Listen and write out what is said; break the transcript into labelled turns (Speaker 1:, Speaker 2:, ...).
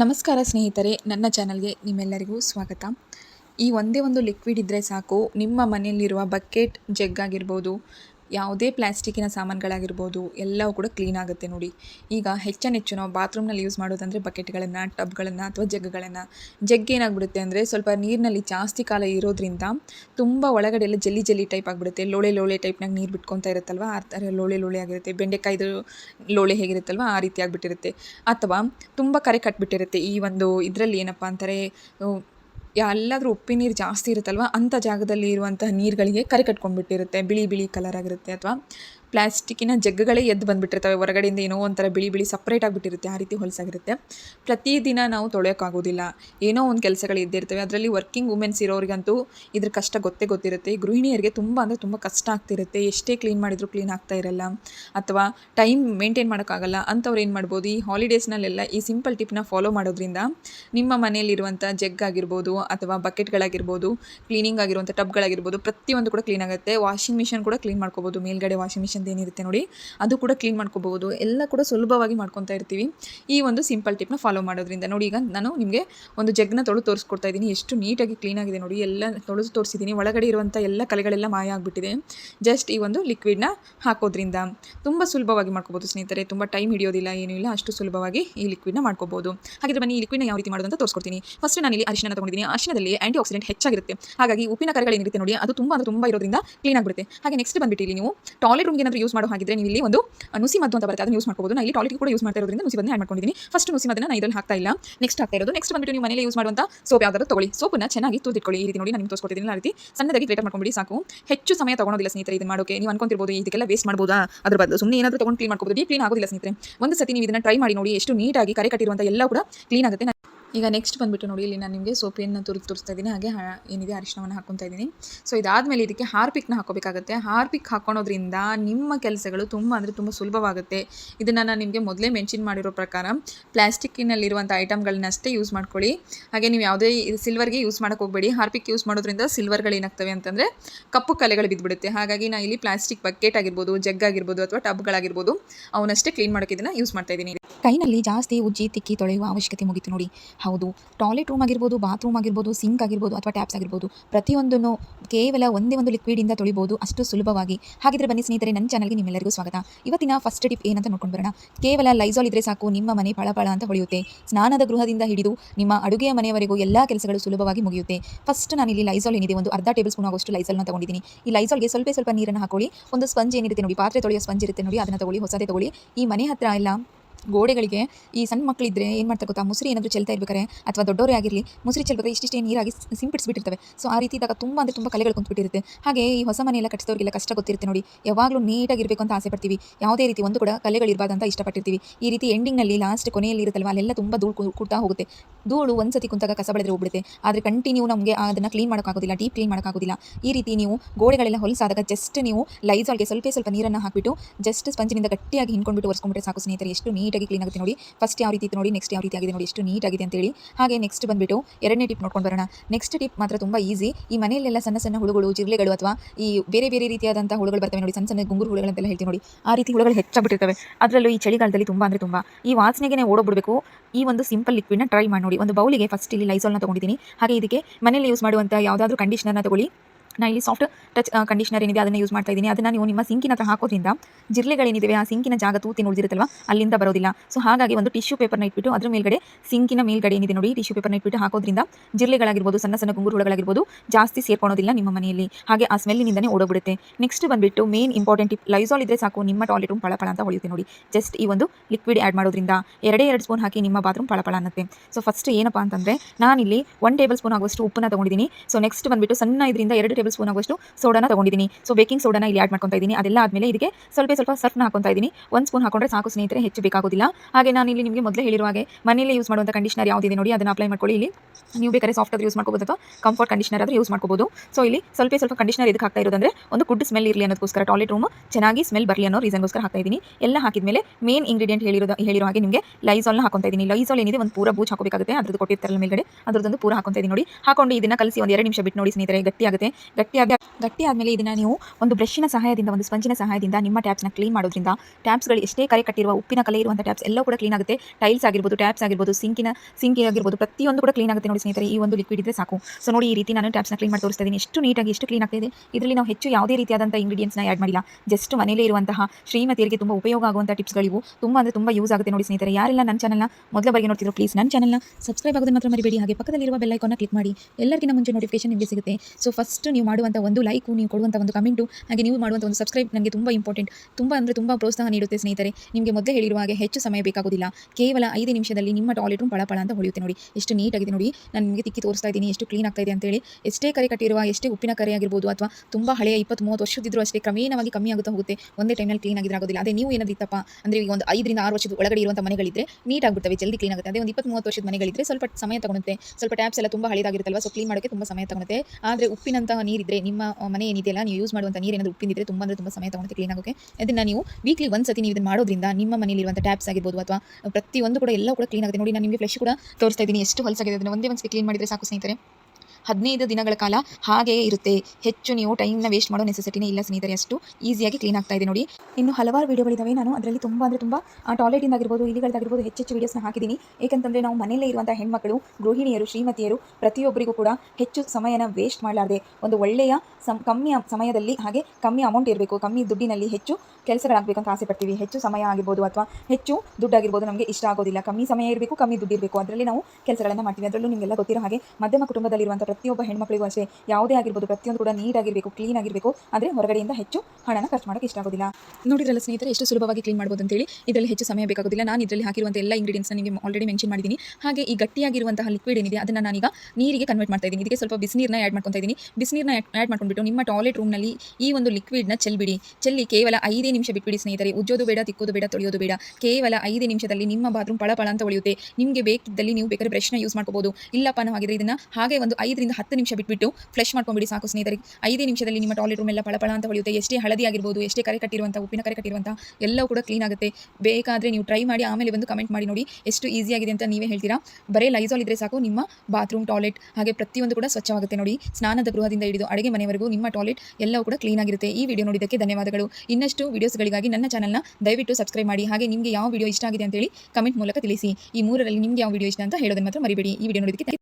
Speaker 1: ನಮಸ್ಕಾರ ಸ್ನೇಹಿತರೆ, ನನ್ನ ಚಾನಲ್ಗೆ ನಿಮ್ಮೆಲ್ಲರಿಗೂ ಸ್ವಾಗತ. ಈ ಒಂದೇ ಒಂದು ಲಿಕ್ವಿಡ್ ಇದ್ದರೆ ಸಾಕು, ನಿಮ್ಮ ಮನೆಯಲ್ಲಿರುವ ಬಕೆಟ್ ಜಗ್ ಆಗಿರ್ಬೋದು ಯಾವುದೇ ಪ್ಲಾಸ್ಟಿಕ್ಕಿನ ಸಾಮಾನುಗಳಾಗಿರ್ಬೋದು, ಎಲ್ಲವೂ ಕೂಡ ಕ್ಲೀನ್ ಆಗುತ್ತೆ ನೋಡಿ. ಈಗ ಹೆಚ್ಚನೆಚ್ಚು ನಾವು ಬಾತ್ರೂಮ್ನಲ್ಲಿ ಯೂಸ್ ಮಾಡೋದಂದರೆ ಬಕೆಟ್ಗಳನ್ನು ಟಬ್ಗಳನ್ನು ಅಥವಾ ಜಗ್ಗಳನ್ನು ಜಗ್ ಏನಾಗ್ಬಿಡುತ್ತೆ ಅಂದರೆ ಸ್ವಲ್ಪ ನೀರಿನಲ್ಲಿ ಜಾಸ್ತಿ ಕಾಲ ಇರೋದ್ರಿಂದ ತುಂಬ ಒಳಗಡೆ ಎಲ್ಲ ಜಲ್ಲಿ ಜಲ್ಲಿ ಟೈಪ್ ಆಗಿಬಿಡುತ್ತೆ. ಲೋಳೆ ಲೋಳೆ ಟೈಪ್ನಾಗ ನೀರು ಬಿಟ್ಕೊತಾ ಇರುತ್ತಲ್ವ? ಆ ಥರ ಲೋಳೆ ಲೋಳೆ ಆಗಿರುತ್ತೆ. ಬೆಂಡೆಕಾಯ್ದು ಲೋಳೆ ಹೇಗಿರುತ್ತಲ್ವ? ಆ ರೀತಿ ಆಗಿಬಿಟ್ಟಿರುತ್ತೆ. ಅಥವಾ ತುಂಬ ಕರೆ ಕಟ್ಬಿಟ್ಟಿರುತ್ತೆ ಈ ಒಂದು ಇದರಲ್ಲಿ ಏನಪ್ಪ ಅಂತಾರೆ ಎಲ್ಲಾದರೂ ಉಪ್ಪಿನ ನೀರು ಜಾಸ್ತಿ ಇರುತ್ತಲ್ವ ಅಂಥ ಜಾಗದಲ್ಲಿ ಇರುವಂತಹ ನೀರುಗಳಿಗೆ ಕರೆ ಕಟ್ಕೊಂಡ್ಬಿಟ್ಟಿರುತ್ತೆ, ಬಿಳಿ ಬಿಳಿ ಕಲರ್ ಆಗಿರುತ್ತೆ, ಅಥವಾ ಪ್ಲಾಸ್ಟಿಕ್ಕಿನ ಜಗ್ಗಗಳೇ ಎದ್ದು ಬಂದುಬಿಟ್ಟಿರ್ತವೆ. ಹೊರಗಡೆಯಿಂದ ಏನೋ ಒಂಥರ ಬಿಳಿ ಬಿಳಿ ಸಪ್ರೇಟ್ ಆಗಿಬಿಟ್ಟಿರುತ್ತೆ. ಆ ರೀತಿ ಹೊಲಸಾಗಿರುತ್ತೆ ಪ್ರತಿದಿನ ನಾವು ತೊಳೆಯೋಕ್ಕಾಗೋದಿಲ್ಲ. ಏನೋ ಒಂದು ಕೆಲಸಗಳು ಇದ್ದೇ ಇರ್ತವೆ. ಅದರಲ್ಲಿ ವರ್ಕಿಂಗ್ ವುಮೆನ್ಸ್ ಇರೋರಿಗಂತೂ ಇದ್ರ ಕಷ್ಟ ಗೊತ್ತೇ ಗೊತ್ತಿರುತ್ತೆ. ಗೃಹಿಣಿಯರಿಗೆ ತುಂಬ ಅಂದರೆ ತುಂಬ ಕಷ್ಟ ಆಗ್ತಿರುತ್ತೆ. ಎಷ್ಟೇ ಕ್ಲೀನ್ ಮಾಡಿದರೂ ಕ್ಲೀನ್ ಆಗ್ತಾ ಇರಲ್ಲ. ಅಥವಾ ಟೈಮ್ ಮೇಂಟೈನ್ ಮಾಡೋಕ್ಕಾಗಲ್ಲ. ಅಂಥವ್ರು ಏನು ಮಾಡ್ಬೋದು? ಈ ಹಾಲಿಡೇಸ್ನಲ್ಲೆಲ್ಲ ಈ ಸಿಂಪಲ್ ಟಿಪ್ನ ಫಾಲೋ ಮಾಡೋದ್ರಿಂದ ನಿಮ್ಮ ಮನೆಯಲ್ಲಿರುವಂಥ ಜಗ್ ಆಗಿರ್ಬೋದು ಅಥವಾ ಬಕೆಟ್ಗಳಾಗಿರ್ಬೋದು ಕ್ಲೀನಿಂಗ್ ಆಗಿರುವಂಥ ಟಬ್ಗಳಾಗಿರ್ಬೋದು ಪ್ರತಿಯೊಂದು ಕೂಡ ಕ್ಲೀನ್ ಆಗುತ್ತೆ. ವಾಷಿಂಗ್ ಮಿಷನ್ ಕೂಡ ಕ್ಲೀನ್ ಮಾಡ್ಕೋಬೋದು. ಮೇಲ್ಗಡೆ ವಾಷಿಂಗ್ ಮಿಷನ್ ಏನಿರುತ್ತೆ ನೋಡಿ, ಅದು ಕೂಡ ಕ್ಲೀನ್ ಮಾಡ್ಕೋಬಹುದು. ಎಲ್ಲ ಕೂಡ ಸುಲಭವಾಗಿ ಮಾಡ್ಕೊತಾ ಇರ್ತೀವಿ. ಈ ಒಂದು ಸಿಂಪಲ್ ಟಿಪ್ನ ಫಾಲೋ ಮಾಡೋದ್ರಿಂದ ನೋಡಿ, ಈಗ ನಾನು ನಿಮಗೆ ಒಂದು ಜಗ್ನ ತೊಳೆದು ತೋರಿಸ್ಕೊಡ್ತಾ ಇದ್ದೀನಿ. ಎಷ್ಟು ನೀಟಾಗಿ ಕ್ಲೀನ್ ಆಗಿದೆ ನೋಡಿ, ಎಲ್ಲ ತೊಳೆದು ತೋರಿಸಿದ್ದೀನಿ. ಒಳಗಡೆ ಇರುವಂಥ ಎಲ್ಲ ಕಲೆಗಳೆಲ್ಲ ಮಾಯ ಆಗಿಬಿಟ್ಟಿದೆ. ಜಸ್ಟ್ ಈ ಒಂದು ಲಿಕ್ವಿಡ್ನ ಹಾಕೋದ್ರಿಂದ ತುಂಬ ಸುಲಭವಾಗಿ ಮಾಡ್ಕೋಬೋದು ಸ್ನೇಹಿತರೆ. ತುಂಬ ಟೈಮ್ ಹಿಡಿಯೋದಿಲ್ಲ, ಏನೂ ಇಲ್ಲ. ಅಷ್ಟು ಸುಲಭವಾಗಿ ಈ ಲಿಕ್ವಿಡ್ನ ಮಾಡ್ಕೋಬೋದು ಹಾಗಿದ್ರೆ ಬನ್ನಿ, ಈ ಲಿಕ್ವಿಡ್ನ ಯಾವ ರೀತಿ ಮಾಡೋದು ಅಂತ ತೋರಿಸ್ಕೊಡ್ತೀನಿ. ಫಸ್ಟ್ ನಾನು ಇಲ್ಲಿ ಅರಿಶಿನ ತಗೊಂಡಿದ್ದೀನಿ. ಅರಿಶಿನದಲ್ಲಿ ಆ್ಯಂಟಿ ಆಕ್ಸಿಡೆಂಟ್ ಹೆಚ್ಚಾಗಿರುತ್ತೆ. ಹಾಗಾಗಿ ಉಪ್ಪಿನ ಕರೆಗಳೇನಿರುತ್ತೆ ನೋಡಿ, ಅದು ತುಂಬ ಅಂದರೆ ತುಂಬ ಇರೋದ್ರಿಂದ ಕ್ಲೀನ್ ಆಗಿಬಿಡುತ್ತೆ. ಹಾಗೆ ನೆಕ್ಸ್ಟ್ ಬಂದ್ಬಿಟ್ಟು ಇಲ್ಲಿ ನೀವು ಟಾಯ್ಲೆಟ್ ರೂಮ್ಗೆ ಏನಾದರೂ ಯೂಸ್ ಮಾಡೋ ಹಾಗಿದ್ರೆ ನೀವು ಇಲ್ಲಿ ಒಂದು ನುಸಿ ಮದ್ದು ಅಂತ ಬರುತ್ತೆ. ಅದನ್ನು ಯೂಸ್ ಮಾಡ್ಕೋಬೋದು. ನಾನು ಇಲ್ಲಿ ಟಾಯ್ಲೆಟ್ ಕೂಡ ಯೂಸ್ ಮಾಡ್ತಾ ಇರೋದ್ರಿಂದ ನುಸಿ ಮದ್ದನ್ನ ಆ್ಯಡ್ ಮಾಡ್ಕೊಂಡಿದ್ದೀನಿ ಫಸ್ಟ್ ನುಸಿ ಮದ್ದನ್ನು ನಾನು ಇದರಲ್ಲಿ ಹಾಕ್ತಾ ಇಲ್ಲ. ನೆಕ್ಸ್ಟ್ ಹಾಕ್ತಾ ಇರೋದು. ನೆಕ್ಸ್ಟ್ ಬಂದ್ಬಿಟ್ಟು ನೀವು ಮನೇಲಿ ಯೂಸ್ ಮಾಡುವಂಥ ಸೋಪ್ ಯಾವ್ದಾದ್ರು ತಗೊಳ್ಳಿ. ಸೋಪನ್ನ ಚೆನ್ನಾಗಿ ತೂದಿಟ್ಕೊಳ್ಳಿ ಈ ರೀತಿ ನೋಡಿ ನಾನು ನಿಮ್ಗೆ ತೋರಿಸ್ಕೊಟ್ಟಿದ್ದೀನಿ ಆ ರೀತಿ ಸಣ್ಣದಾಗಿ ಗ್ರೇಟ್ ಮಾಡ್ಕೊಂಬಿಡಿ, ಸಾಕು. ಹೆಚ್ಚು ಸಮಯ ತಗೊಳೋದಿಲ್ಲ ಸ್ನೇಹಿತರೆ ಇದನ್ನು ಮಾಡೋಕೆ. ನೀವು ಅನ್ಕೊಂತಿರ್ಬೋದು ಇದಕ್ಕೆಲ್ಲ ವೇಸ್ಟ್ ಮಾಡ್ಬೋದಾ? ಅದ್ರ ಬದಲು ಸುಮ್ಮನೆ ಏನಾದರೂ ತೊಗೊಂಡು ಕ್ಲೀನ್ ಮಾಡ್ಕೋಬೋದು. ಕ್ಲೀನ್ ಆಗೋದಿಲ್ಲ ಸ್ನೇಹಿತರೆ. ಒಂದು ಸತಿ ನೀವು ಇದನ್ನ ಟ್ರೈ ಮಾಡಿ ನೋಡಿ, ಎಷ್ಟು ನೀಟಾಗಿ ಕರೆ ಕಟ್ಟಿರುವಂಥ ಎಲ್ಲ ಕೂಡ ಕ್ಲೀನ್ ಆಗುತ್ತೆ. ಈಗ ನೆಕ್ಸ್ಟ್ ಬಂದುಬಿಟ್ಟು ನೋಡಿ, ಇಲ್ಲಿ ನಾನು ನಿಮಗೆ ಸೋಪಿಯನ್ನು ತುರ್, ತೋರಿಸ್ತಾ ಇದ್ದೀನಿ. ಹಾಗೆ ಏನಿದೆ ಅರಿಶಿನವನ್ನು ಹಾಕ್ಕೊತಾ ಇದ್ದೀನಿ. ಸೊ ಇದಾದಮೇಲೆ ಇದಕ್ಕೆ ಹಾರ್ಪಿಕ್ನ ಹಾಕೋಬೇಕಾಗುತ್ತೆ ಹಾರ್ಪಿಕ್ ಹಾಕೊಳೋದ್ರಿಂದ ನಿಮ್ಮ ಕೆಲಸಗಳು ತುಂಬ ಅಂದರೆ ತುಂಬ ಸುಲಭವಾಗುತ್ತೆ. ಇದನ್ನು ನಾನು ನಿಮಗೆ ಮೊದಲೇ ಮೆನ್ಷನ್ ಮಾಡಿರೋ ಪ್ರಕಾರ ಪ್ಲಾಸ್ಟಿಕ್ಕಿನಲ್ಲಿರುವಂಥ ಐಟಮ್ಗಳನ್ನಷ್ಟೇ ಯೂಸ್ ಮಾಡ್ಕೊಳ್ಳಿ. ಹಾಗೆ ನೀವು ಯಾವುದೇ ಸಿಲ್ವರ್ಗೆ ಯೂಸ್ ಮಾಡೋಕೆ ಹೋಗಬೇಡಿ. ಹಾರ್ಪಿಕ್ ಯೂಸ್ ಮಾಡೋದ್ರಿಂದ ಸಿಲ್ವರ್ಗಳು ಏನಾಗ್ತವೆ ಅಂತಂದರೆ ಕಪ್ಪು ಕಲೆಗಳು ಬಿದ್ದುಬಿಡುತ್ತೆ ಹಾಗಾಗಿ ನಾನು ಇಲ್ಲಿ ಪ್ಲಾಸ್ಟಿಕ್ ಬಕೆಟ್ ಆಗಿರ್ಬೋದು ಜಗ್ ಆಗಿರ್ಬೋದು ಅಥವಾ ಟಬ್ಗಳಾಗಿರ್ಬೋದು ಅವನ್ನಷ್ಟೇ ಕ್ಲೀನ್ ಮಾಡೋಕ್ಕೆ ಇದನ್ನು ಯೂಸ್ ಮಾಡ್ತಾ ಇದ್ದೀನಿ.
Speaker 2: ಕೈನಲ್ಲಿ ಜಾಸ್ತಿ ಉಜ್ಜಿ, ತಿಕ್ಕಿ ತೊಳೆಯುವ ಅವಶ್ಯಕತೆ ಮುಗಿತು ನೋಡಿ. ಹೌದು. ಟಾಯ್ಲೆಟ್ ರೂಮ್ ಆಗಿರ್ಬೋದು, ಬಾತ್ರೂಮ್ ಆಗಿರ್ಬೋದು, ಸಿಂಕ್ ಆಗಿರ್ಬೋದು ಅಥವಾ ಟ್ಯಾಪ್ಸ್ ಆಗಿರ್ಬೋದು, ಪ್ರತಿಯೊಂದನ್ನು ಕೇವಲ ಒಂದೇ ಒಂದು ಲಿಕ್ವಿಡಿಂದ ತೊಳಿಬೋದು ಅಷ್ಟು ಸುಲಭವಾಗಿ. ಹಾಗಿದ್ರೆ ಬನ್ನಿ ಸ್ನೇಹಿತರೆ, ನನ್ನ ಚಾನಲ್ಗೆ ನಿಮ್ಮೆಲ್ಲರಿಗೂ ಸ್ವಾಗತ. ಇವತ್ತಿನ ಫಸ್ಟ್ ಟಿಪ್ ಏನಂತ ನೋಡ್ಕೊಂಡು ಬರೋಣ. ಕೇವಲ ಲೈಸಾಲ್ ಇದ್ರೆ ಸಾಕು, ನಿಮ್ಮ ಮನೆ ಪಳಪಳ ಅಂತ ಹೊಳೆಯುತ್ತೆ. ಸ್ನಾನದ ಗೃಹದಿಂದ ಹಿಡಿದು ನಿಮ್ಮ ಅಡುಗೆಯ ಮನೆಯವರೆಗೂ ಎಲ್ಲ ಕೆಲಸಗಳು ಸುಲಭವಾಗಿ ಮುಗಿಯುತ್ತೆ. ಫಸ್ಟ್ ನಾನು ಇಲ್ಲಿ ಲೈಸಾಲ್ ಏನಿದೆ, ಒಂದು ಅರ್ಧ ಟೇಬಲ್ ಸ್ಪೂನ್ ಆಗೋಷ್ಟು ಲೈಸಾಲ್ನ ತಗೊಂಡಿದ್ದೀನಿ. ಈ ಲೈಸಾಲ್ಗೆ ಸ್ವಲ್ಪ ಸ್ವಲ್ಪ ನೀರನ್ನು ಹಾಕೊಳ್ಳಿ. ಒಂದು ಸ್ಪಂಜ್ ಏನಿರುತ್ತೆ ನೋಡಿ, ಪಾತ್ರೆ ತೊಳೆಯೋ ಸ್ಪಂಜ್ ಇರುತ್ತೆ ನೋಡಿ, ಅದನ್ನು ತಗೊಳ್ಳಿ, ಹೊಸದೇ ತಗೊಳ್ಳಿ. ಈ ಮನೆ ಹತ್ರ ಎಲ್ಲ ಗೋಡೆಗಳಿಗೆ ಈ ಸಣ್ಣ ಮಕ್ಕಳಿದ್ರೆ ಏನು ಮಾಡ್ತಾರೆ ಗೊತ್ತಾ? ಮುಸ್ರಿ ಏನಾದರೂ ಚೆಲ್ತಾ ಇರ್ಬೇಕಾರೆ ಅಥವಾ ದೊಡ್ಡವರೇ ಆಗಿರಲಿ, ಮುಸ್ರಿ ಚೆಲ್ಬೇಕಾದ್ರೆ ಇಷ್ಟಿಷ್ಟೇ ನೀರಾಗಿ ಸಿಂಪಡಿಸ್ಬಿಟ್ಟಿರ್ತವೆ. ಸೊ ಆ ರೀತಿ ಇದ್ದಾಗ ತುಂಬ ಅಂದರೆ ತುಂಬ ಕಲೆಗಳು ಕುಂತ್ಬಿಟ್ಟಿರುತ್ತೆ. ಹಾಗೆ ಈ ಹೊಸ ಮನೆಯೆಲ್ಲ ಕಟ್ಟಿಸೋರಿಗೆಲ್ಲ ಕಷ್ಟ ಗೊತ್ತಿರುತ್ತೆ ನೋಡಿ. ಯಾವಾಗಲೂ ನೀಟಾಗಿರಬೇಕು ಅಂತ ಆಸೆ ಪಡ್ತೀವಿ. ಯಾವುದೇ ರೀತಿ ಒಂದು ಕೂಡ ಕಲೆಗಳಿರಬಾರ್ದು ಅಂತ ಇಷ್ಟಪಟ್ಟಿರ್ತೀವಿ. ಈ ರೀತಿ ಎಂಡಿಂಗ್ನಲ್ಲಿ ಲಾಸ್ಟ್ ಕೊನೆಯಲ್ಲಿ ಇರುತ್ತಲ್ವ, ಅಲ್ಲೆಲ್ಲ ತುಂಬ ಧೂಳು ಕೂಡ್ತಾ ಹೋಗುತ್ತೆ. ಧೂಳು ಒಂದು ಸತಿ ಕುಂತಾಗ ಕಸ ಬೆಳೆದ್ರೆ ಹೋಗ್ಬಿಡುತ್ತೆ. ಆದರೆ ಕಂಟಿನ್ಯೂ ನಮಗೆ ಅದನ್ನು ಕ್ಲೀನ್ ಮಾಡೋಕ್ಕಾಗೋದಿಲ್ಲ ಡೀಪ್ ಕ್ಲೀನ್ ಮಾಡೋಕ್ಕಾಗೋದಿಲ್ಲ. ಈ ರೀತಿ ನೀವು ಗೋಡೆಗಳೆಲ್ಲ ಹೊಲಸಾದಾಗ ಜಸ್ಟ್ ನೀವು ಲೈಸಾಲ್ಗೆ ಸ್ವಲ್ಪ ಸ್ವಲ್ಪ ನೀರನ್ನು ಹಾಕಿಬಿಟ್ಟು ಜಸ್ಟ್ ಸ್ಪಂಜಿನಿಂದ ಗಟ್ಟಿಯಾಗಿ ಹಿಂಕೊಂಡ್ಬಿಟ್ಟು ಒರೆಸ್ಕೊಂಡ್ಬಿಟ್ರೆ ಸಾಕು ಸ್ನೇಹಿತರೆ, ಎಷ್ಟು ನೀಟಾಗಿ ಕ್ಲೀನ್ ಆಗುತ್ತೆ ನೋಡಿ. ಫಸ್ಟ್ ಯಾವ ರೀತಿ ಇತ್ತು ನೋಡಿ ನೆಕ್ಸ್ಟ್ ಯಾವ ರೀತಿ ಆಗಿದೆ ನೋಡಿ, ಎಷ್ಟು ನೀಟಾಗಿದೆ ಅಂತೇಳಿ ಹಾಗೆ ನೆಕ್ಸ್ಟ್ ಬಂದುಬಿಟ್ಟು ಎರಡನೇ ಟಿಪ್ ನೋಡ್ಕೊಂಡು ಬರೋಣ. ನೆಕ್ಸ್ಟ್ ಟಿಪ್ ಮಾತ್ರ ತುಂಬ ಈಸಿ ಈ ಮನೆಯಲ್ಲೆಲ್ಲ ಸಣ್ಣ ಸಣ್ಣ ಹುಳುಗಳು, ಜಿರಳೆಗಳು ಅಥವಾ ಈ ಬೇರೆ ಬೇರೆ ರೀತಿಯಾದಂಥ ಹುಳುಗಳು ಬರ್ತವೆ ನೋಡಿ, ಸಣ್ಣ ಸಣ್ಣ ಗುಂಗುರು ಹುಳುಗಳಂತೆಲ್ಲ ಹೇಳ್ತೀವಿ ನೋಡಿ. ಆ ರೀತಿ ಹುಳುಗಳು ಹೆಚ್ಚಾಗ್ಬಿಟ್ಟಿರ್ತವೆ. ಅದರಲ್ಲೂ ಈ ಚಳಿಗಾಲದಲ್ಲಿ ತುಂಬ ಅಂದರೆ ತುಂಬ. ಈ ವಾಸನೆಗೆ ಓಡೋಗ್ಬಿಡಬೇಕು. ಈ ಒಂದು ಸಿಂಪಲ್ ಲಿಕ್ವಿಡ್ನ ಟ್ರೈ ಮಾಡಿ ನೋಡಿ. ಒಂದು ಬೌಲಿಗೆ ಫಸ್ಟ್ ಇಲ್ಲಿ ಲೈಸಾಲ್ನ ತೊಗೊಂಡಿದ್ದೀನಿ. ಹಾಗೆ ಇದಕ್ಕೆ ಮನೆಯಲ್ಲಿ ಯೂಸ್ ಮಾಡುವಂಥ ಯಾವುದಾದ್ರೂ ಕಂಡೀಷನರ್ನ ತಗೊಳ್ಳಿ. ನಾನು ಇಲ್ಲಿ ಸಾಫ್ಟ್ ಟಚ್ ಕಂಡೀಷನರ್ ಏನಿದೆ ಅದನ್ನು ಯೂಸ್ ಮಾಡ್ತಾ ಇದ್ದೀನಿ. ಅದನ್ನು ನೀವು ನಿಮ್ಮ ಸಿಂಕಿನ ಹತ್ರ ಹಾಕೋದ್ರಿಂದ ಜಿರ್ಲೆಗಳೇನಿದೆ ಆ ಸಿಂಕಿನ ಜಾಗ ತೂತಿ ಉಳಿದಿರುತ್ತಲ್ವ ಅಲ್ಲಿಂದ ಬರೋದಿಲ್ಲ. ಸೊ ಹಾಗಾಗಿ ಒಂದು ಟಿಶ್ಯೂ ಪೇಪರ್ನ ಇಟ್ಬಿಟ್ಟು ಅದ್ರ ಮೇಲ್ಗಡೆ ಸಿಂಕಿನ ಮೇಲ್ಗಡೆ ಏನಿದೆ ನೋಡಿ ಟಿಶ್ಯೂ ಪೇಪರ್ನ ಇಟ್ಬಿಟ್ಟು ಹಾಕೋದ್ರಿಂದ ಜಿರ್ಲೆಗಳಾಗಿರ್ಬೋದು ಸಣ್ಣ ಸಣ್ಣ ಗುಂಗುರು ಹುಳುಗಳಾಗಿರ್ಬೋದು ಜಾಸ್ತಿ ಸೇರ್ಕೊಳೋದಿಲ್ಲ ನಿಮ್ಮ ಮನೆಯಲ್ಲಿ. ಹಾಗೆ ಆ ಸ್ಮೆಲ್ಲಿನಿಂದನೇ ಓಡೋಗ್ಬಿಡುತ್ತೆ. ನೆಕ್ಸ್ಟ್ ಬಂದುಬಿಟ್ಟು ಮೇನ್ ಇಂಪಾರ್ಟೆಂಟ್ ಟಿಪ್ ಲೈಸಾಲ್ ಇದ್ರೆ ಸಾಕು, ನಿಮ್ಮ ಟಾಯ್ಲೆಟ್ ರೂಮ್ ಪಳಪಳ ಅಂತ ಹೊಳೆಯುತ್ತೆ ನೋಡಿ. ಜಸ್ಟ್ ಈ ಒಂದು ಲಿಕ್ವಿಡ್ ಆ್ಯಡ್ ಮಾಡೋದ್ರಿಂದ ಎರಡೇ ಎರಡು ಸ್ಪೂನ್ ಹಾಕಿ ನಿಮ್ಮ ಬಾತ್ರೂಮ್ ಪಳಪಳ ಅನ್ನತ್ತೆ. ಸೊ ಫಸ್ಟ್ ಏನಪ್ಪ ಅಂತಂದರೆ ನಾನಿಲ್ಲಿ ಒನ್ ಟೇಬಲ್ ಸ್ಪೂನ್ ಆಗುವಷ್ಟು ಉಪ್ಪನ್ನ ತೊಗೊಂಡಿದ್ದೀನಿ. ಸೊ ನೆಕ್ಸ್ಟ್ ಬಂದುಬಿಟ್ಟು ಸಣ್ಣ ಇದರಿಂದ ಎರಡು ಸ್ಪೂನ್ ಆಗುವಷ್ಟು ಸೋಡಾನ ತಗೊಂಡಿದ್ದೀನಿ. ಸೊ ಬೇಕಿಂಗ್ ಸೋಡಾನ ಇಲ್ಲಿ ಆ್ಯಡ್ ಮಾಡ್ಕೊತಾ ಇದ್ದೀನಿ. ಅದೆಲ್ಲ ಆದಮೇಲೆ ಇದಕ್ಕೆ ಸ್ವಲ್ಪ ಸ್ವಲ್ಪ ಸರ್ಫ್ನ ಹಾಕೊತಾ ಇದ್ದೀನಿ. ಒಂದು ಸ್ಪೂನ್ ಹಾಕೊಂಡ್ರೆ ಸಾಕು ಸ್ನೇಹಿತರೆ, ಹೆಚ್ಚು ಬೇಕಾಗೋದಿಲ್ಲ. ಹಾಗೆ ನಾನು ಇಲ್ಲಿ ನಿಮಗೆ ಮೊದಲೇ ಹೇಳಿರುವ ಹಾಗೆ ಮನೆಯಲ್ಲೇ ಯೂಸ್ ಮಾಡುವಂಥ ಕಂಡೀಷನರ್ ಯಾವುದಿದೆ ನೋಡಿ, ಅದನ್ನು ಅಪ್ಲೈ ಮಾಡ್ಕೊಳ್ಳಿ. ಇಲ್ಲಿ ನೀವು ಬೇಕಾದ್ರೆ ಸಾಫ್ಟ್ ಯೂಸ್ ಮಾಡ್ಕೋಬೋದು ಅಥವಾ ಕಂಫರ್ಟ್ ಕಂಡೀಷನರ್ ಆದ್ರೆ ಯೂಸ್ ಮಾಡ್ಕೋಬೋದು. ಸೊ ಇಲ್ಲಿ ಸ್ವಲ್ಪ ಸ್ವಲ್ಪ ಕಂಡೀಷನರ್ ಇದಕ್ಕೆ ಹಾಕ್ತಾ ಇರೋದಂದ್ರೆ ಒಂದು ಗುಡ್ ಸ್ಮೆಲ್ ಇರಲಿ ಅನ್ನೋದಕ್ಕೋಸ್ಕರ ಟಾಯ್ಲೆಟ್ ರೂಮ್ ಚೆನ್ನಾಗಿ ಸ್ಮೆಲ್ ಬರಲಿ ಅನ್ನೋ ರೀಸನ್ಗೋಸ್ಕರ ಹಾಕ್ತಾ ಇದ್ದೀನಿ. ಎಲ್ಲ ಹಾಕಿದ್ಮೇಲೆ ಮೇನ್ ಇಂಗ್ರೀಡಿಯೆಂಟ್ ಹೇಳಿರೋದು, ಹೇಳಿರೋ ಹಾಗೆ ನಿಮಗೆ ಲೈಸಾಲ್ನ ಹಾಕೊತಾ ಇದ್ದೀನಿ. ಲೈಸಾಲ್ ಏನಿದೆ ಒಂದು ಪೂರ ಬೂಚ್ ಹಾಕೋಬೇಕಾಗುತ್ತೆ. ಅದ್ರದ್ದು ಕೊಟ್ಟಿರ್ತಾರಲ್ಲ ಮೇಲ್ಗಡೆ, ಅದ್ರದ್ದೊಂದು ಪೂರ ಹಾಕೊತಾ ಇದ್ದೀನಿ ನೋಡಿ. ಹಾಕೊಂಡು ಇದನ್ನ ಕಲಸಿ ಒಂದು ಎರಡು ನಿಮಿಷ ಬಿಟ್ಟು ನೋಡಿ ಸ್ನೇಹಿತರೆ, ಗಟ್ಟಿ ಗಟ್ಟಿಯಾಗಿ ಗಟ್ಟಿ ಆದಮೇಲೆ ಇದನ್ನು ನೀವು ಒಂದು ಬ್ರಷ್ನ ಸಹಾಯದಿಂದ, ಒಂದು ಸ್ಪಂಜಿನ ಸಹಾಯದಿಂದ ನಿಮ್ಮ ಟ್ಯಾಪ್ಸ್ನ ಕ್ಲೀನ್ ಮಾಡೋದ್ರಿಂದ ಟ್ಯಾಪ್ಸ್ಗಳು ಎಷ್ಟೇ ಕರೆ ಕಟ್ಟಿರುವ ಉಪ್ಪಿನ ಕಲೆ ಇರುವಂಥ ಟ್ಯಾಪ್ಸ್ ಎಲ್ಲ ಕೂಡ ಕ್ಲೀನ್ ಆಗುತ್ತೆ. ಟೈಲ್ಸ್ ಆಗಿರ್ಬೋದು ಟ್ಯಾಪ್ಸ್ ಆಗಿರ್ಬೋದು ಸಿಂಕಿನ ಸಿಂಕಿ ಆಗಿರ್ಬೋದು, ಪ್ರತಿಯೊಂದು ಕೂಡ ಕ್ಲೀನ್ ಆಗುತ್ತೆ ನೋಡಿ ಸ್ನೇಹಿತರೆ. ಈ ಒಂದು ಲಿಕ್ವಿಡ್ ಇದ್ರೆ ಸಾಕು. ಸೊ ನೋಡಿ ಈ ರೀತಿ ನಾನು ಟ್ಯಾಪ್ಸ್ನ ಕ್ಲೀನ್ ಮಾಡಿ ತೋರಿಸ್ತಾ ಇದ್ದೀನಿ. ಎಷ್ಟು ನೀಟಾಗಿ ಎಷ್ಟು ಕ್ಲೀನ್ ಆಗ್ತಾ ಇದೆ. ಇದರಲ್ಲಿ ನಾವು ಹೆಚ್ಚು ಯಾವುದೇ ರೀತಿಯಾದಂಥ ಇಂಗ್ರೀಡಿಯೆಂಟ್ಸ್ನ ಆ್ಯಡ್ ಮಾಡಿಲ್ಲ. ಜಸ್ಟ್ ಮನೇಲೇ ಇರುವಂತಹ ಶ್ರೀಮತಿಯರಿಗೆ ತುಂಬ ಉಪಯೋಗ ಆಗುವಂಥ ಟಿಪ್ಸ್ಗಳಿವು ತುಂಬ ಅಂದರೆ ತುಂಬ ಯೂಸ್ ಆಗುತ್ತೆ ನೋಡಿ ಸ್ನೇಹಿತರೆ. ಯಾರೆಲ್ಲ ನನ್ನ ಚಾನಲ್ನ ಮೊದಲ ಬಾರಿಗೆ ನೋಡ್ತಿದ್ರು ಪ್ಲೀಸ್ ನನ್ನ ಚಾನಲ್ನ ಸಬ್ಸ್ಕ್ರೈಬ್ ಆಗೋದನ್ನ ಮಾತ್ರ ಮರಿಬೇಡಿ. ಹಾಗೆ ಪಕ್ಕದಲ್ಲಿರುವ ಬೆಲ್ ಐಕಾನ್ನ ಕ್ಲಿಕ್ ಮಾಡಿ. ಎಲ್ಲರಿಗಿಂತ ಮುಂಚೆ ನೋಟಿಫಿಕೇಶನ್ ನಿಮಗೆ ಸಿಗುತ್ತೆ. ಸೊ ಫಸ್ಟ್ ನೀವು ಮಾಡುವಂಥ ಒಂದು ಲೈಕು ನೀವು ಕೊಡುವಂಥ ಒಂದು ಕಮೆಂಟು ಹಾಗೆ ನೀವು ಮಾಡುವಂಥ ಒಂದು ಸಬ್ಸ್ಕ್ರೈಬ್ ನನಗೆ ತುಂಬ ಇಂಪಾರ್ಟೆಂಟ್ ತುಂಬ ಅಂದರೆ ತುಂಬ ಪ್ರೋತ್ಸಾಹ ನೀಡುತ್ತೆ ಸ್ನೇಹಿತರೆ. ನಿಮಗೆ ಮೊದಲೇ ಹೇಳಿರುವ ಹಾಗೆ ಹೆಚ್ಚು ಸಮಯ ಬೇಕಾಗೋದಿಲ್ಲ. ಕೇವಲ ಐದು ನಿಮಿಷದಲ್ಲಿ ನಿಮ್ಮ ಟಾಯ್ಲೆಟ್ ರೂಮ್ ಪಳಪಳ ಅಂತ ಹೊಳೆಯುತ್ತೆ ನೋಡಿ. ಎಷ್ಟು ನೀಟಾಗಿದೆ ನೋಡಿ. ನಾನು ನಿಮಗೆ ತಿಕ್ಕಿ ತೋರಿಸ್ತಾ ಇದ್ದೀನಿ ಎಷ್ಟು ಕ್ಲೀನ್ ಆಗ್ತಾ ಇದೆ ಅಂತೇಳಿ ಎಷ್ಟೇ ಕರೆ ಕಟ್ಟಿರುವ, ಎಷ್ಟೇ ಉಪ್ಪಿನ ಕರೆ ಆಗಿರ್ಬೋದು ಅಥವಾ ತುಂಬ ಹಳೆಯ ಇಪ್ಪತ್ತು ಮೂವತ್ತು ವರ್ಷದಿದ್ದರೂ ಅಷ್ಟೇ ಕ್ರಮೇಣವಾಗಿ ಕಮ್ಮಿ ಆಗುತ್ತಾ ಹೋಗುತ್ತೆ. ಒಂದೇ ಟೈಮಲ್ಲಿ ಕ್ಲೀನ್ ಆಗಿದ್ರೆ ಆಗೋದಿಲ್ಲ ಅದೇ ನೀವು ಏನಾದ್ರು ಇತ್ತಪ್ಪ ಅಂದರೆ ಈಗ ಒಂದು ಐದರಿಂದ ಆರು ವರ್ಷದ ಒಳಗಡೆ ಇರುವಂಥ ಮನೆಗಳಿದ್ರೆ ನೀಟ್ ಆಗಿಬಿಡ್ತವೆ, ಜಲ್ದಿ ಕ್ಲೀನ್ ಆಗುತ್ತೆ. ಅದೇ ಒಂದು ಇಪ್ಪತ್ತು ಮೂವತ್ತು ವರ್ಷದ ಮನೆಗಳಿದ್ರೆ ಸ್ವಲ್ಪ ಸಮಯ ತಗೊಳುತ್ತೆ ಸ್ವಲ್ಪ ಟ್ಯಾಪ್ಸ್ ಎಲ್ಲ ತುಂಬ ಹಳೆಯದಾಗಿರುತ್ತಲ್ವ ಸೊ ಕ್ಲೀನ್ ಮಾಡೋಕ್ಕೆ ತುಂಬ ಸಮಯ ತಗೊಳುತ್ತೆ ಆದರೆ ಉಪ್ಪಿನಂತಹ ನೀರಿದ್ರೆ, ನಿಮ್ಮ ಮನೆ ಮನೆ ಏನಿದೆಯಲ್ಲ ನೀವು ಯೂಸ್ ಮಾಡುವಂಥ ನೀರು ಏನಾದರೂ ಉಪ್ಪಿಂದಿದ್ರೆ ತುಂಬ ಅಂದರೆ ತುಂಬ ಸಮಯ ತಗೊಳುತ್ತೆ ಕ್ಲೀನ್ ಆಗೋಕೆ. ಅದನ್ನು ನೀವು ವೀಕ್ಲಿ ಒಂದು ಸತಿ ನೀವು ಇದನ್ನು ಮಾಡೋದ್ರಿಂದ ನಿಮ್ಮ ಮನೆಯಲ್ಲಿರುವಂಥ ಟ್ಯಾಪ್ಸ್ ಆಗಿರ್ಬೋದು ಅಥವಾ ಪ್ರತಿಯೊಂದು ಕೂಡ ಎಲ್ಲ ಕೂಡ ಕ್ಲೀನ್ ಆಗುತ್ತೆ. ನೋಡಿ, ನಾನು ನಿಮಗೆ ಫ್ಲೆಶ್ ಕೂಡ ತೋರಿಸ್ತಾ ಇದ್ದೀನಿ. ಎಷ್ಟು ಹೊಲಸಾಗಿದೆ. ಅದನ್ನು ಒಂದೇ ಒಂದು ಕ್ಲೀನ್ ಮಾಡಿದರೆ ಸಾಕು ಸ್ನೇಹಿತರೆ. ಹದಿನೈದು ದಿನಗಳ ಕಾಲ ಹಾಗೆಯೇ ಇರುತ್ತೆ. ಹೆಚ್ಚು ನೀವು ಟೈಮ್ನ ವೇಸ್ಟ್ ಮಾಡೋ ನೆಸೆಸಿಟಿನೇ ಇಲ್ಲ ಸ್ನೇಹಿತರೆ ಅಷ್ಟು. ಈಸಿಯಾಗಿ ಕ್ಲೀನ್ ಆಗ್ತಾ ಇದೆ ನೋಡಿ. ಇನ್ನು ಹಲವಾರು ವೀಡಿಯೋಗಳಿದ್ದಾವೆ ನಾನು ಅದರಲ್ಲಿ ತುಂಬ ಅಂದರೆ ತುಂಬ ಟಾಯ್ಲೆಟಿಂದ ಆಗಿರ್ಬೋದು, ಇಲಿಗಳದ್ದಾಗಿರ್ಬೋದು ಹೆಚ್ಚೆಚ್ಚು ವೀಡಿಯೋಸ್ನ ಹಾಕಿದ್ದೀನಿ. ಏಕೆಂತಂದರೆ ನಾವು ಮನೆಯಲ್ಲೇ ಇರುವಂಥ ಹೆಣ್ಮಕ್ಕಳು ಗೃಹಿಣಿಯರು, ಶ್ರೀಮತಿಯರು ಪ್ರತಿಯೊಬ್ಬರಿಗೂ ಕೂಡ ಹೆಚ್ಚು ಸಮಯನ ವೇಸ್ಟ್ ಮಾಡಲಾರ್ದೆ. ಒಂದು ಒಳ್ಳೆಯ ಸಮ್ ಕಮ್ಮಿ ಸಮಯದಲ್ಲಿ ಹಾಗೆ ಕಮ್ಮಿ ಅಮೌಂಟ್ ಇರಬೇಕು. ಕಮ್ಮಿ ದುಡ್ಡಿನಲ್ಲಿ ಹೆಚ್ಚು ಕೆಲಸಗಳಾಗಬೇಕಂತ ಆಸೆ ಪಡ್ತೀವಿ. ಹೆಚ್ಚು ಸಮಯ ಆಗಿರ್ಬೋದು ಅಥವಾ ಹೆಚ್ಚು ದುಡ್ಡಾಗಿರ್ಬೋದು ನಮಗೆ ಇಷ್ಟ ಆಗೋದಿಲ್ಲ. ಕಮ್ಮಿ ಸಮಯ ಇರಬೇಕು, ಕಮ್ಮಿ ದುಡ್ಡು ಇರಬೇಕು ಅದರಲ್ಲಿ ನಾವು ಕೆಲಸಗಳನ್ನು ಮಾಡ್ತೀವಿ. ಅದರಲ್ಲೂ ನಿಮಗೆಲ್ಲ ಗೊತ್ತಿರೋ ಹಾಗೆ ಮಧ್ಯಮ ಕುಟುಂಬದಲ್ಲಿರುವಂಥ ಪ್ರತಿಯೊಬ್ಬ ಹೆಣ್ಮಕ್ಳಿಗೂ ಅಷ್ಟೇ ಯಾವುದೇ ಆಗಿರ್ಬೋದು, ಪ್ರತಿಯೊಂದು ಕೂಡ ನೀಟಾಗಿರಬೇಕು ಕ್ಲೀನ್ ಆಗಿರಬೇಕು. ಆದರೆ ಹೊರಗಡೆಯಿಂದ ಹೆಚ್ಚು ಹಣನ ಖರ್ಚು ಮಾಡೋಕೆ ಇಷ್ಟ ಆಗೋದಿಲ್ಲ
Speaker 1: ನೋಡಿದ್ರಲ್ಲ ಸ್ನೇಹಿತರೆ, ಎಷ್ಟು ಸುಲಭವಾಗಿ ಕ್ಲೀನ್ ಮಾಡ್ಬೋದು ಅಂತೇಳಿ ಇದರಲ್ಲಿ ಹೆಚ್ಚು ಸಮಯ ಬೇಕಾಗೋದಿಲ್ಲ. ನಾನು ಇದರಲ್ಲಿ ಹಾಕಿರುವಂಥ ಎಲ್ಲ ಇಂಗ್ರೀಡಿಯೆಂಟ್ಸ್ನ ನಿಮಗೆ ಆಲ್ರೆಡಿ ಮೆನ್ಷನ್ ಮಾಡಿದ್ದೀನಿ ಹಾಗೆ ಈ ಗಟ್ಟಿಯಾಗಿರುವಂತಹ ಲಿಕ್ವಿಡ್ ಏನಿದೆ, ಅದನ್ನು ನಾನೀಗ ನೀರಿಗೆ ಕನ್ವರ್ಟ್ ಮಾಡ್ತಾ ಇದ್ದೀನಿ. ಇದಕ್ಕೆ ಸ್ವಲ್ಪ ಬಿಸಿನೀರನ್ನ ಆ್ಯಡ್ ಮಾಡ್ಕೊತಾ ಇದ್ದೀನಿ. ಬಿಸಿನೀರನ್ನ ಆ್ಯಡ್ ಮಾಡ್ಕೊಂಡ್ಬಿಟ್ಟು ನಿಮ್ಮ ಟಾಯ್ಲೆಟ್ ರೂಮ್ನಲ್ಲಿ ಈ ಒಂದು ಲಿಕ್ವಿಡ್ನ ಚೆಲ್ಬಿಡಿ. ಚೆಲ್ಲಿ ಕೇವಲ ಐದೇ ನಿಮಿಷ ಬಿಟ್ಬಿಡಿ ಸ್ನೇಹಿತರೆ. ಉಜ್ಜೋದು ಬೇಡ, ತಿಕ್ಕೋದು ಬೇಡ, ತೊಳೆಯೋದು ಬೇಡ. ಕೇವಲ ಐದೇ ನಿಮಿಷದಲ್ಲಿ ನಿಮ್ಮ ಬಾತ್ರೂಮ್ ಪಳ ಪಳ ಅಂತ ಉಳಿಯುತ್ತೆ ನಿಮಗೆ ಬೇಕಿದ್ದಲ್ಲಿ ನೀವು ಬೇಕಾದ್ರೆ ಬ್ರಷ್ನ ಯೂಸ್ ಮಾಡ್ಕೋಬೋದು. ಇಲ್ಲಪ್ಪ ನಾವು ಹಾಗಿದ್ರೆ ಇದನ್ನು ಹಾಗೆ ಒಂದು ಐದರಿಂದ ಹತ್ತು ನಿಮಿಷ ಬಿಟ್ಬಿಟ್ಟು ಫ್ಲೆಶ್ ಮಾಡ್ಕೊಂಬಿಡಿ ಸಾಕು ಸ್ನೇಹಿತರಿಗೆ ಐದು ನಿಮಿಷದಲ್ಲಿ ನಿಮ್ಮ ಟಾಯ್ಲೆಟ್ ರೂಮ್ ಎಲ್ಲ ಪಳಪಳ ಅಂತ ಹೊಳೆಯುತ್ತೆ. ಎಷ್ಟೇ ಹಳದಿ ಆಗಿರ್ಬೋದು, ಎಷ್ಟೇ ಕರೆ ಕಟ್ಟಿರುವಂಥ ಉಪ್ಪಿನ ಕರೆ ಕಟ್ಟಿರುವಂಥ ಎಲ್ಲವೂ ಕೂಡ ಕ್ಲೀನ್ ಆಗುತ್ತೆ. ಬೇಕಾದರೆ ನೀವು ಟ್ರೈ ಮಾಡಿ, ಆಮೇಲೆ ಬಂದು ಕಮೆಂಟ್ ಮಾಡಿ ನೋಡಿ ಎಷ್ಟು ಈಸಿ ಆಗಿದೆ ಅಂತ ನೀವೇ ಹೇಳ್ತೀರಾ? ಬರೀ ಲೈಸಾಲ್ ಇದ್ರೆ ಸಾಕು, ನಿಮ್ಮ ಬಾತ್ರೂಮ್ ಟಾಯ್ಲೆಟ್ ಹಾಗೆ ಪ್ರತಿಯೊಂದು ಕೂಡ ಸ್ವಚ್ಛವಾಗುತ್ತೆ ನೋಡಿ. ಸ್ನಾನದ ಗೃಹದಿಂದ ಹಿಡಿದು ಅಡುಗೆ ಮನೆವರೆಗೂ ನಿಮ್ಮ ಟಾಯ್ಲೆಟ್ ಎಲ್ಲವೂ ಕೂಡ ಕ್ಲೀನ್ ಆಗಿರುತ್ತೆ. ಈ ವಿಡಿಯೋ ನೋಡಿದ್ದಕ್ಕೆ ಧನ್ಯವಾದಗಳು. ಇನ್ನಷ್ಟು ವಿಡಿಯೋಸ್ಗಳಿಗಾಗಿ ನನ್ನ ಚಾನಲ್ನ ದಯವಿಟ್ಟು ಸಬ್ಸ್ಕ್ರೈಬ್ ಮಾಡಿ. ಹಾಗೆ ನಿಮಗೆ ಯಾವ ವಿಡಿಯೋ ಇಷ್ಟ ಆಗಿದೆ ಅಂತೇಳಿ ಕಮೆಂಟ್ ಮೂಲಕ ತಿಳಿಸಿ. ಈ ಮೂರರಲ್ಲಿ ನಿಮಗೆ ಯಾವ ವಿಡಿಯೋ ಇಷ್ಟ ಅಂತ ಹೇಳೋದನ್ನು ಮಾತ್ರ ಮರಿಬೇಡಿ. ಈ ವಿಡಿಯೋ ನೋಡಿದ್ದಕ್ಕೆ